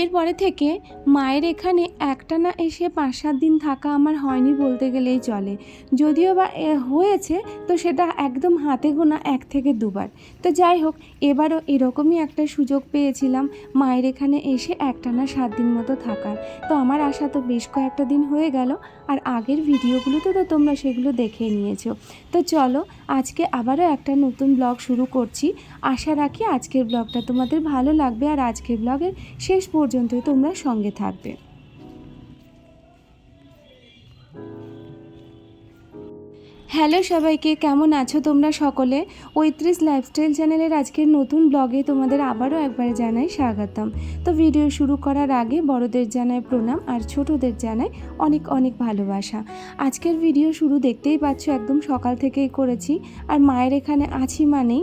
বিয়ের পরে থেকে মায়ের এখানে একটা না এসে পাঁচ সাত দিন থাকা আমার হয়নি বলতে গেলেই চলে। যদিও বা হয়েছে, তো সেটা একদম হাতে গোনা এক থেকে দুবার। তো যাই হোক, এবারও এরকমই একটা সুযোগ পেয়েছিলাম মায়ের এখানে এসে একটা না সাত দিন মতো থাকার। তো আমার আশা তো বেশ কয়েকটা দিন হয়ে গেল, আর আগের ভিডিওগুলোতে তো তোমরা সেগুলো দেখে নিয়েছো। তো চলো, আজকে আবারও একটা নতুন ব্লগ শুরু করছি। আশা রাখি আজকের ব্লগটা তোমাদের ভালো লাগবে, আর আজকের ব্লগের শেষ পর্যন্ত তোমরা সঙ্গে থাকবে। হ্যালো সবাইকে, কেমন আছো তোমরা সকলে? ঐত্রিশ লাইফস্টাইল চ্যানেলের আজকের নতুন ব্লগে তোমাদের আবারও একবার জানাই স্বাগতম। তো ভিডিও শুরু করার আগে বড়দের জানায় প্রণাম আর ছোটদের জানায় অনেক অনেক ভালোবাসা। আজকের ভিডিও শুরু দেখতেই পাচ্ছ, একদম সকাল থেকেই করেছি আর মায়ের এখানে আছি মানেই।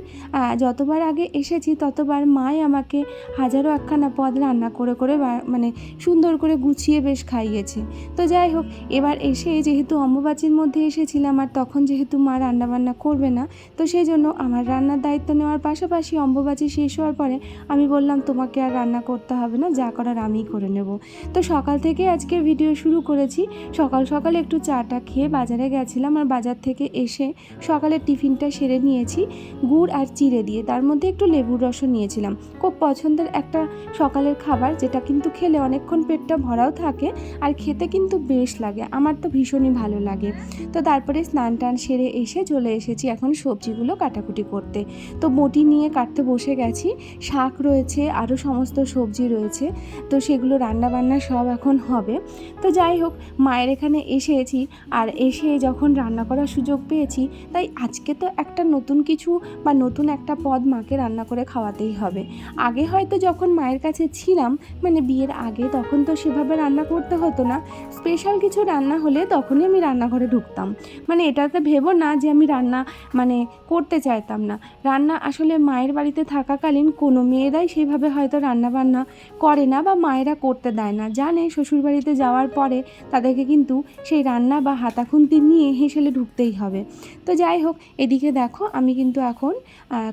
যতবার আগে এসেছি ততবার মাই আমাকে হাজারো একখানা পদ রান্না করে করে মানে সুন্দর করে গুছিয়ে বেশ খাইয়েছে। তো যাই হোক, এবার এসে যেহেতু অম্বুবাচীর মধ্যে এসেছিলাম আর তখন যেহেতু মা রান্নাবান্না করবে না, তো সেই জন্য আমার রান্নার দায়িত্ব নেওয়ার পাশাপাশি অম্বুবাচী শেষ হওয়ার পরে আমি বললাম, তোমাকে আর রান্না করতে হবে না, যা করার আমিই করে নেব। তো সকাল থেকে আজকে ভিডিও শুরু করেছি। সকাল সকাল একটু চাটা খেয়ে বাজারে গেছিলাম আর বাজার থেকে এসে সকালের টিফিনটা সেরে নিয়েছি, গুড় আর চিড়ে দিয়ে। তার মধ্যে একটু লেবুর রসও নিয়েছিলাম। খুব পছন্দের একটা সকালের খাবার, যেটা কিন্তু খেলে অনেকক্ষণ পেটটা ভরাও থাকে আর খেতে কিন্তু বেশ লাগে। আমার তো ভীষণই ভালো লাগে। তো তারপরে স্নান সেরে এসে চলে এসেছি এখন সবজিগুলো কাটাকুটি করতে। তো বটি নিয়ে কাটতে বসে গেছি, শাক রয়েছে আরও সমস্ত সবজি রয়েছে, তো সেগুলো রান্না বান্না সব এখন হবে। তো যাই হোক, মায়ের এখানে এসেছি, আর এসে যখন রান্না করার সুযোগ পেয়েছি, তাই আজকে তো একটা নতুন কিছু বা নতুন একটা পদ মাকে রান্না করে খাওয়াতেই হবে। আগে হয়তো যখন মায়ের কাছে ছিলাম মানে বিয়ের আগে, তখন তো সেভাবে রান্না করতে হতো না। স্পেশাল কিছু রান্না হলে তখনই আমি রান্নাঘরে ঢুকতাম। মানে এটাতে ভেবো না যে আমি রান্না মানে করতে চাইতাম না। রান্না আসলে মায়ের বাড়িতে থাকাকালীন কোনো মেয়েরাই সেইভাবে হয়তো রান্না বান্না করে না বা মায়েরা করতে দেয় না। জানে শ্বশুরবাড়িতে যাওয়ার পরে তাদেরকে কিন্তু সেই রান্না বা হাতাখুন্তি নিয়ে হেসেলে ঢুকতেই হবে। তো যাই হোক, এদিকে দেখো আমি কিন্তু এখন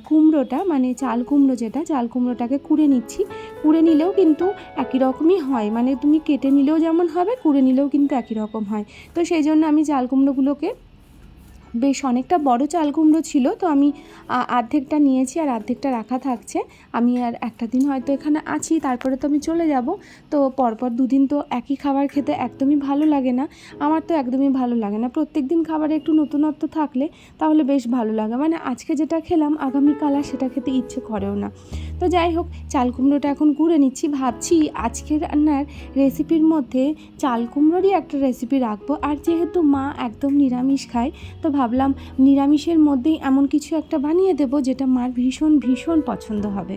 কুমড়োটা মানে চাল কুমড়ো যেটা, চাল কুমড়োটাকে কুড়ে নিচ্ছি। কুড়ে নিলেও কিন্তু একই রকমই হয়। মানে তুমি কেটে নিলেও যেমন হবে, কুড়ে নিলেও কিন্তু একই রকম হয়। তো সেই জন্য আমি চাল কুমড়োগুলোকে বেশ অনেকটা বড় চাল কুমড়ো ছিল, তো আমি অর্ধেকটা নিয়েছি আর অর্ধেকটা রাখা থাকছে। আমি আর একটা দিন হয়তো এখানে আছি, তারপরে তো আমি চলে যাব। তো পরপর দুদিন তো একই খাবার খেতে একদমই ভালো লাগে না। আমার তো একদমই ভালো লাগে না। প্রত্যেক দিন খাবারে একটু নতুনত্ব থাকলে তাহলে বেশ ভালো লাগে। মানে আজকে যেটা খেলাম, আগামীকাল আর সেটা খেতে ইচ্ছে করেও না। তো যাই হোক, চাল কুমড়োটা এখন গুঁড়ে নিচ্ছি। ভাবছি আজকের রান্নার রেসিপির মধ্যে চাল কুমড়োরই একটা রেসিপি রাখব। আর যেহেতু মা একদম নিরামিষ খায়, তো ভাবলাম নিরামিষের মধ্যেই এমন কিছু একটা বানিয়ে দেব যেটা মার ভীষণ ভীষণ পছন্দ হবে।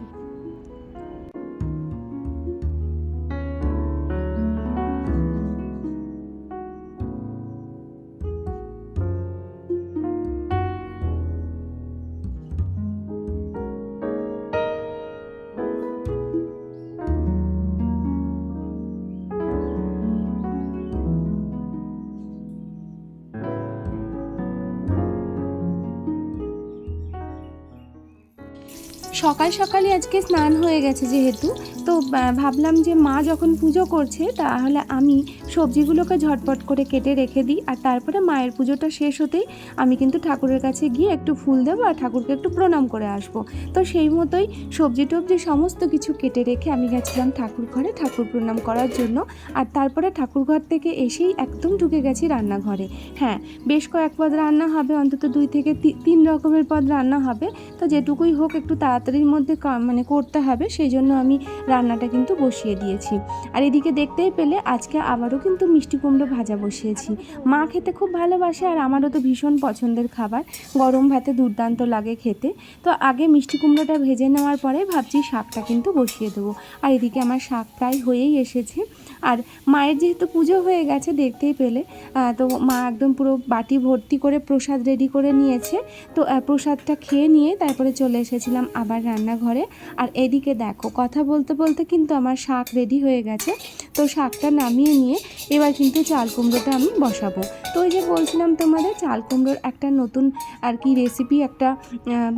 সকাল সকালে আজকে স্নান হয়ে গেছে যেহেতু। তো ভাবলাম যে মা যখন পুজো করছে তাহলে আমি সবজিগুলোকে ঝটপট করে কেটে রেখে দিই আর তারপরে মায়ের পুজোটা শেষ হতেই আমি কিন্তু ঠাকুরের কাছে গিয়ে একটু ফুল দেবো আর ঠাকুরকে একটু প্রণাম করে আসব। তো সেই মতোই সবজি টবজি সমস্ত কিছু কেটে রেখে আমি গেছিলাম ঠাকুর ঘরে ঠাকুর প্রণাম করার জন্য আর তারপরে ঠাকুর ঘর থেকে এসেই একদম ঢুকে গেছি রান্নাঘরে। হ্যাঁ বেশ কয়েক পদ রান্না হবে, অন্তত দুই থেকে তিন রকমের পদ রান্না হবে। তো যেটুকুই হোক একটু তাড়াতাড়ির মধ্যে মানে করতে হবে। সেই জন্য আমি রান্নাটা কিন্তু বসিয়ে দিয়েছি। আর এদিকে দেখতেই পেলে আজকে আবারও কিন্তু মিষ্টি কুমড়ো ভাজা বসিয়েছি। মা খেতে খুব ভালোবাসে আর আমারও তো ভীষণ পছন্দের খাবার। গরম ভাতে দুর্দান্ত লাগে খেতে। তো আগে মিষ্টি কুমড়োটা ভেজে নেওয়ার পরে ভাবছি শাকটা কিন্তু বসিয়ে দেবো। আর এদিকে আমার শাক প্রায় হয়েই এসেছে। আর মায়ের যেহেতু পুজো হয়ে গেছে দেখতেই পেলে তো মা একদম পুরো বাটি ভর্তি করে প্রসাদ রেডি করে নিয়েছে। তো প্রসাদটা খেয়ে নিয়ে তারপরে চলে এসেছিলাম আবার রান্নাঘরে। আর এদিকে দেখো, কথা বলতে বলতে বলতে কিন্তু আমার শাক রেডি হয়ে গেছে। তো শাকটা নামিয়ে নিয়ে এবার কিন্তু চাল কুমড়োটা আমি বসাবো। তো ওই যে বলছিলাম তোমাদের, চাল কুমড়োর একটা নতুন আর কি রেসিপি একটা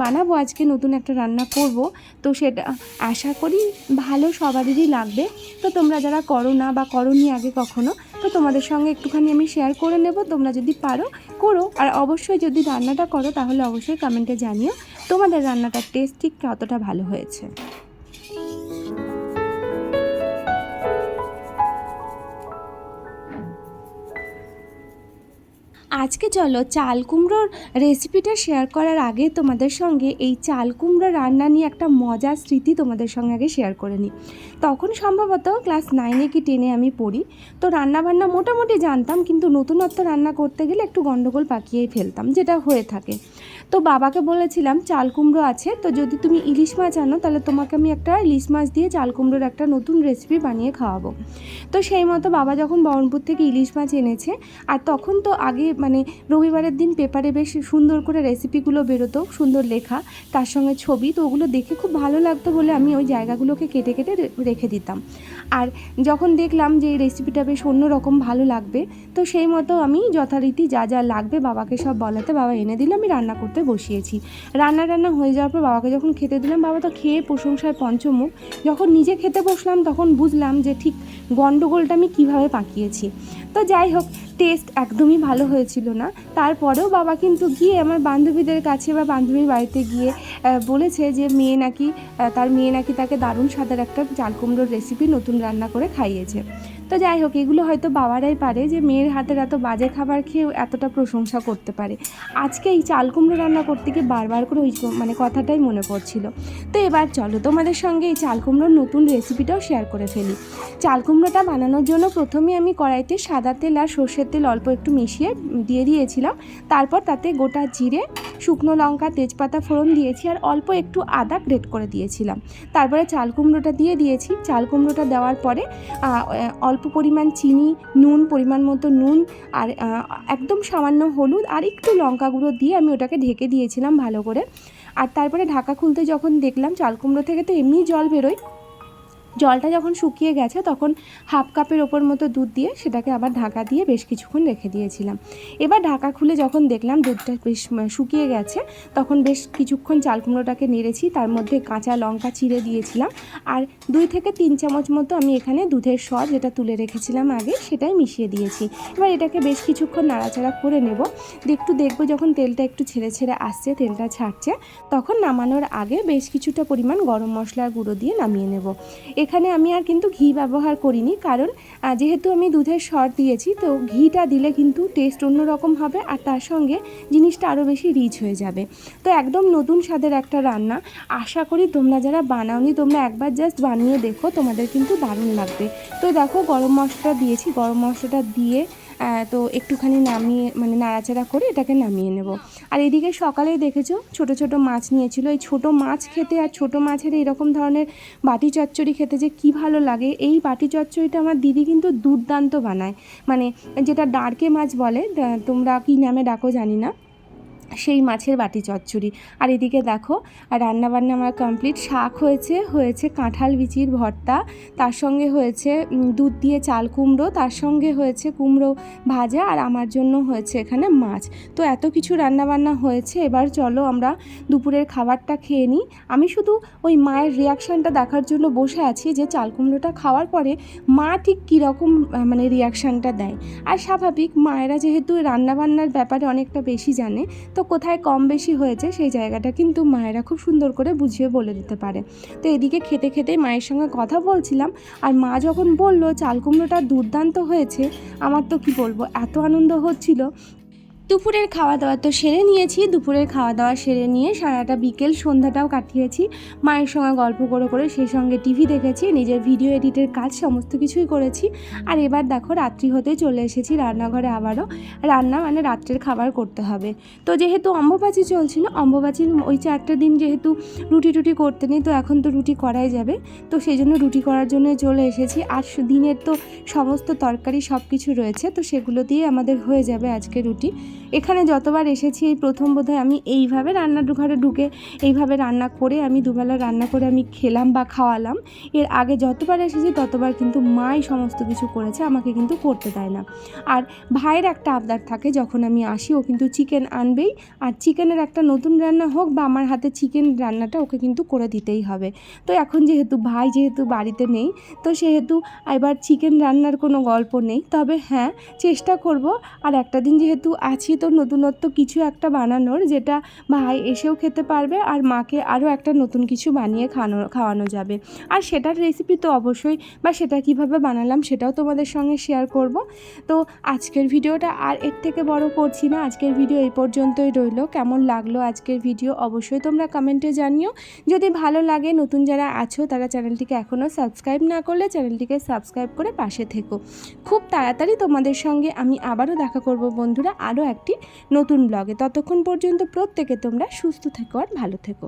বানাবো আজকে, নতুন একটা রান্না করব। তো সেটা আশা করি ভালো সবারই লাগবে। তো তোমরা যারা করো না বা করোনি আগে কখনো, তো তোমাদের সঙ্গে একটুখানি আমি শেয়ার করে নেব। তোমরা যদি পারো, করো। আর অবশ্যই যদি রান্নাটা করো, তাহলে অবশ্যই কমেন্টে জানিও তোমাদের রান্নাটার টেস্ট ঠিক কতটা ভালো হয়েছে। আজকে চলো চাল কুমড়োর রেসিপিটা শেয়ার করার আগে তোমাদের সঙ্গে এই চাল কুমড়ো রান্না নিয়ে একটা মজার স্মৃতি তোমাদের সঙ্গে আগে শেয়ার করে নিই। তখন সম্ভবত ক্লাস নাইনে কি টেনে আমি পড়ি। তো রান্না বান্না মোটামুটি জানতাম, কিন্তু নতুনত্ব রান্না করতে গেলে একটু গন্ডগোল পাকিয়েই ফেলতাম, যেটা হয়ে থাকে। তো বাবাকে বলেছিলাম, চাল কুমড়ো আছে, তো যদি তুমি ইলিশ মাছ আনো, তাহলে তোমাকে আমি একটা ইলিশ মাছ দিয়ে চাল কুমড়োর একটা নতুন রেসিপি বানিয়ে খাওয়াবো। তো সেই মতো বাবা যখন বহরমপুর থেকে ইলিশ মাছ এনেছে, আর তখন তো আগে মানে রবিবারের দিন পেপারে বেশ সুন্দর করে রেসিপিগুলো বেরোতো, সুন্দর লেখা, তার সঙ্গে ছবি, তো ওগুলো দেখে খুব ভালো লাগতো বলে আমি ওই জায়গাগুলোকে কেটে কেটে রেখে দিতাম। আর যখন দেখলাম যে এই রেসিপিটা বেশ অন্যরকম ভালো লাগবে, তো সেই মতো আমি যথারীতি যা যা লাগবে বাবাকে সব বলাতে, বাবা এনে দিল, আমি রান্না করতে বসিয়েছি। রান্না টান্না হয়ে যাওয়ার পর বাবাকে যখন খেতে দিলাম, বাবা তো খেয়ে প্রশংসায় পঞ্চমুখ। যখন নিজে খেতে বসলাম, তখন বুঝলাম যে ঠিক গন্ডগোলটা আমি কীভাবে পাকিয়েছি। তো যাই হোক টেস্ট একদমই ভালো হয়েছিল না। তারপরেও বাবা কিন্তু গিয়ে আমার বান্ধবীদের কাছে বা বান্ধবীর বাড়িতে গিয়ে বলেছে যে মেয়ে নাকি তার মেয়ে নাকি তাকে দারুণ স্বাদের একটা চাল কুমড়োর রেসিপি নতুন রান্না করে খাইয়েছে। তো যাই হোক, এগুলো হয়তো বাবারাই পারে যে মেয়ের হাতের এত বাজে খাবার খেয়েও এতটা প্রশংসা করতে পারে। আজকে এই চাল কুমড়ো রান্না করতে গিয়ে বারবার করে ওই মানে কথাটাই মনে পড়ছিল। তো এবার চলো তোমাদের সঙ্গে এই চাল কুমড়োর নতুন রেসিপিটাও শেয়ার করে ফেলি। চাল কুমড়োটা বানানোর জন্য প্রথমে আমি কড়াইতে সাদা তেল আর সর্ষের তেল অল্প একটু মিশিয়ে দিয়ে দিয়েছিলাম। তারপর তাতে গোটা জিরে, শুকনো লঙ্কা, তেজপাতা ফোড়ন দিয়েছি আর অল্প একটু আদা গ্রেট করে দিয়েছিলাম। তারপরে চাল কুমড়োটা দিয়ে দিয়েছি। চাল কুমড়োটা দেওয়ার পরে অল্প পরিমাণ চিনি, নুন, পরিমাণ মতো নুন আর একদম সামান্য হলুদ আর একটু লঙ্কা গুঁড়ো দিয়ে আমি ওটাকে ঢেকে দিয়েছিলাম ভালো করে। আর তারপরে ঢাকা খুলতে যখন দেখলাম চালকুমড়ো থেকে তো এমনি জল বেরোয় জলটা যখন শুকিয়ে গেছে, তখন হাফ কাপের ওপর মতো দুধ দিয়ে সেটাকে আবার ঢাকা দিয়ে বেশ কিছুক্ষণ রেখে দিয়েছিলাম। এবার ঢাকা খুলে যখন দেখলাম দুধটা বেশ শুকিয়ে গেছে, তখন বেশ কিছুক্ষণ চাল কুমড়োটাকে নেড়েছি, তার মধ্যে কাঁচা লঙ্কা চিড়ে দিয়েছিলাম, আর দুই থেকে তিন চামচ মতো আমি এখানে দুধের স্বাদ যেটা তুলে রেখেছিলাম আগে, সেটাই মিশিয়ে দিয়েছি। এবার এটাকে বেশ কিছুক্ষণ নাড়াচাড়া করে নেব একটু দেখব যখন তেলটা একটু ছেড়ে ছেড়ে আসছে, তেলটা ছাড়ছে, তখন নামানোর আগে বেশ কিছুটা পরিমাণ গরম মশলার গুঁড়ো দিয়ে নামিয়ে নেব। এখানে আমি আর কিন্তু ঘি ব্যবহার করিনি, কারণ যেহেতু আমি দুধের সর দিয়েছি, তো ঘিটা দিলে কিন্তু টেস্ট অন্যরকম হবে আর তার সঙ্গে জিনিসটা আরও বেশি রিচ হয়ে যাবে। তো একদম নতুন স্বাদের একটা রান্না। আশা করি তোমরা যারা বানাওনি, তোমরা একবার জাস্ট বানিয়ে দেখো, তোমাদের কিন্তু দারুণ লাগবে। তো দেখো গরম মশলাটা দিয়েছি, গরম মশলাটা দিয়ে তো একটুখানি নামিয়ে মানে নাড়াচাড়া করে এটাকে নামিয়ে নেব। আর এদিকে সকালেই দেখেছ, ছোট ছোট মাছ নিয়েছিল। এই ছোট মাছ খেতে আর ছোট মাছের এরকম ধরনের বাটি চচ্চড়ি খেতে যে কি ভালো লাগে, এই বাটি চচ্চড়িটা আমার দিদি কিন্তু দুর্দান্ত বানায়। মানে যেটা ডার্কে মাছ বলে তোমরা কি নামে ডাকো জানি না। সেই মাছের বাটি চচ্চড়ি। আর এদিকে দেখো আর রান্নাবান্না আমার কমপ্লিট শাক হয়েছে হয়েছে কাঁঠাল বিচির ভর্তা, তার সঙ্গে হয়েছে দুধ দিয়ে চাল কুমড়ো, তার সঙ্গে হয়েছে কুমড়ো ভাজা, আর আমার জন্য হয়েছে এখানে মাছ। তো এত কিছু রান্নাবান্না হয়েছে, এবার চলো আমরা দুপুরের খাবারটা খেয়ে নিই। আমি শুধু ওই মায়ের রিয়াকশানটা দেখার জন্য বসে আছি যে চাল কুমড়োটা খাওয়ার পরে মা ঠিক কীরকম মানে রিয়াকশানটা দেয়। আর স্বাভাবিক, মায়েরা যেহেতু রান্নাবান্নার ব্যাপারে অনেকটা বেশি জানে, তো কোথায় কম বেশি হয়েছে সেই জায়গাটা কিন্তু মায়েরা খুব সুন্দর করে বুঝিয়ে বলে দিতে পারে। তো এদিকে খেতে খেতে মায়ের সঙ্গে কথা বলছিলাম আর মা যখন বলল চাল কুমড়োটা দুর্দান্ত হয়েছে, আমার তো কি বলব, এত আনন্দ হচ্ছিল দুপুরের খাওয়া দাওয়া তো সেরে নিয়েছি। দুপুরের খাওয়া দাওয়া সেরে নিয়ে সারাটা বিকেল সন্ধ্যাটাও কাটিয়েছি। মায়ের সঙ্গে গল্প করে করে সেই সঙ্গে টিভি দেখেছি, নিজের ভিডিও এডিটের কাজ সমস্ত কিছুই করেছি। আর এবার দেখো রাত্রি হতে চলে এসেছি রান্নাঘরে আবারও। রান্না মানে রাত্রের খাবার করতে হবে। তো যেহেতু অম্বুবাচী চলছিল, অম্বুবাচীর ওই চারটে দিন যেহেতু রুটি টুটি করতে নেই, তো এখন তো রুটি করাই যাবে। তো সেই জন্য রুটি করার জন্য চলে এসেছি। আর দিনের তো সমস্ত তরকারি সব কিছু রয়েছে, তো সেগুলো দিয়ে আমাদের হয়ে যাবে আজকে রুটি। এখানে যতবার এসেছি এই প্রথম বোধহয় আমি এইভাবে রান্নার ঘরে ঢুকে এইভাবে রান্না করে আমি দুবেলা রান্না করে আমি খেলাম বা খাওয়ালাম। এর আগে যতবার এসেছি ততবার কিন্তু মাই সমস্ত কিছু করেছে, আমাকে কিন্তু করতে দেয় না। আর ভাইয়ের একটা আবদার থাকে, যখন আমি আসি ও কিন্তু চিকেন আনবেই। আর চিকেনের একটা নতুন রান্না হোক বা আমার হাতে চিকেন রান্নাটা ওকে কিন্তু করে দিতেই হবে। তো এখন যেহেতু ভাই যেহেতু বাড়িতে নেই, তো সেহেতু এবার চিকেন রান্নার কোনো গল্প নেই। তবে হ্যাঁ চেষ্টা করব। আর একটা দিন যেহেতু আছি তো নতুনত্ব কিছু একটা বানানোর, যেটা ভাই এসেও খেতে পারবে আর মাকে আরও একটা নতুন কিছু বানিয়ে খাওয়ানো খাওয়ানো যাবে। আর সেটার রেসিপি তো অবশ্যই, বা সেটা কীভাবে বানালাম সেটাও তোমাদের সঙ্গে শেয়ার করব। তো আজকের ভিডিওটা আর এর থেকে বড় করছি না, আজকের ভিডিও এই পর্যন্তই রইল। কেমন লাগল আজকের ভিডিও অবশ্যই তোমরা কমেন্টে জানিও। যদি ভালো লাগে, নতুন যারা আছো তারা চ্যানেলটিকে এখনও সাবস্ক্রাইব না করলে চ্যানেলটিকে সাবস্ক্রাইব করে পাশে থেকো। খুব তাড়াতাড়ি তোমাদের সঙ্গে আমি আবারও দেখা করব বন্ধুরা, আরও একটি নতুন ব্লগে ততক্ষণ পর্যন্ত প্রত্যেকে তোমরা সুস্থ থেকো আর ভালো থেকো।